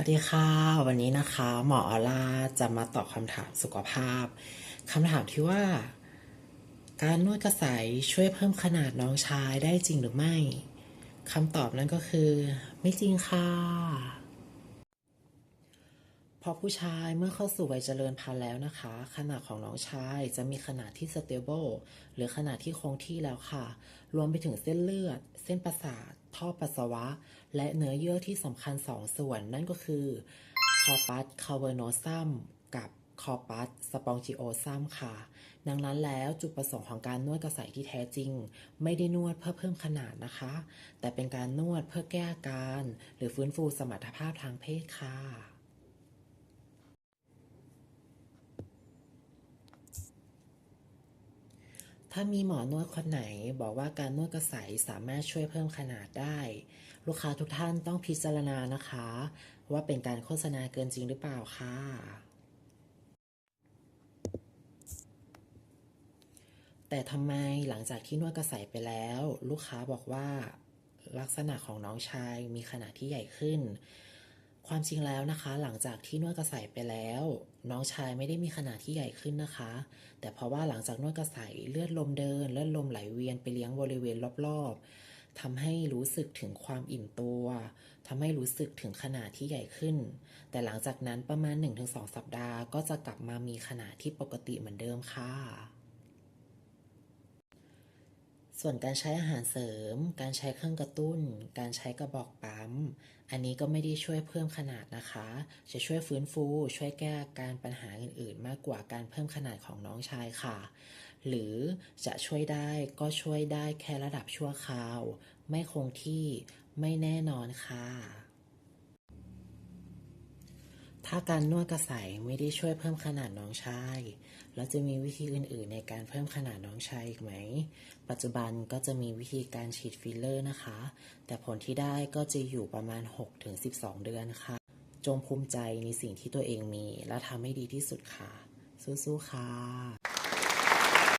วัสดีค่ะ วันนี้นะคะ หมอออล่าจะมาตอบคำถามสุขภาพคำถามที่ว่า การนวดกระใสช่วยเพิ่มขนาดน้องชายได้จริงหรือไม่คำตอบนั้นก็คือ ไม่จริงค่ะพอผู้ชายเมื่อเข้าสู่วัยเจริญพันธุ์แล้วนะคะ ขนาดของน้องชายจะมีขนาดที่ stable หรือขนาดที่คงที่แล้วค่ะ รวมไปถึงเส้นเลือด เส้นประสาท ท่อปัสสาวะ และเนื้อเยื่อที่สำคัญสองส่วน นั่นก็คือคอปัสคาเวโนซัมกับคอปัสสปองจิโอซัมค่ะ ดังนั้นแล้วจุดประสงค์ของการนวดกระใสที่แท้จริง ไม่ได้นวดเพื่อเพิ่มขนาดนะคะ แต่เป็นการนวดเพื่อแก้อาการ หรือฟื้นฟูสมรรถภาพทางเพศค่ะ ถ้ามีหมอนวดคนไหนบอกว่าการนวดกระใสสามารถช่วยเพิ่มขนาดได้ ลูกค้าทุกท่านต้องพิจารณานะคะ ว่าเป็นการโฆษณาเกินจริงหรือเปล่าค่ะ แต่ทำไมหลังจากที่นวดกระใสไปแล้ว ลูกค้าบอกว่าลักษณะของน้องชายมีขนาดที่ใหญ่ขึ้น ความจริงแล้วนะคะ หลังจากที่นวดกระใสไปแล้ว น้องชายไม่ได้มีขนาดที่ใหญ่ขึ้นนะคะ แต่เพราะว่าหลังจากนวดกระใสเลือดลมเดินเลือดลมไหลเวียนไปเลี้ยงบริเวณรอบๆทำให้รู้สึกถึงความอิ่มตัวทำให้รู้สึกถึงขนาดที่ใหญ่ขึ้น แต่หลังจากนั้นประมาณ 1-2 สัปดาห์ ก็จะกลับมามีขนาดที่ปกติเหมือนเดิมค่ะ ส่วนการใช้อาหารเสริม การใช้เครื่องกระตุ้น การใช้กระบอกปั๊ม อันนี้ก็ไม่ได้ช่วยเพิ่มขนาดนะคะ จะช่วยฟื้นฟู ช่วยแก้การปัญหาอื่นๆ มากกว่าการเพิ่มขนาดของน้องชายค่ะ หรือจะช่วยได้ก็ช่วยได้แค่ระดับชั่วคราว ไม่คงที่ ไม่แน่นอนค่ะ ถ้าการนวดกระใสไม่ได้ช่วยเพิ่มขนาดน้องชาย แล้วจะมีวิธีอื่นๆ ในการเพิ่มขนาดน้องชายอีกไหม ปัจจุบันก็จะมีวิธีการฉีดฟิลเลอร์นะคะ แต่ผลที่ได้ก็จะอยู่ประมาณ 6-12 เดือนค่ะ จงภูมิใจในสิ่งที่ตัวเองมี และทำให้ดีที่สุดค่ะ สู้ๆ ค่ะ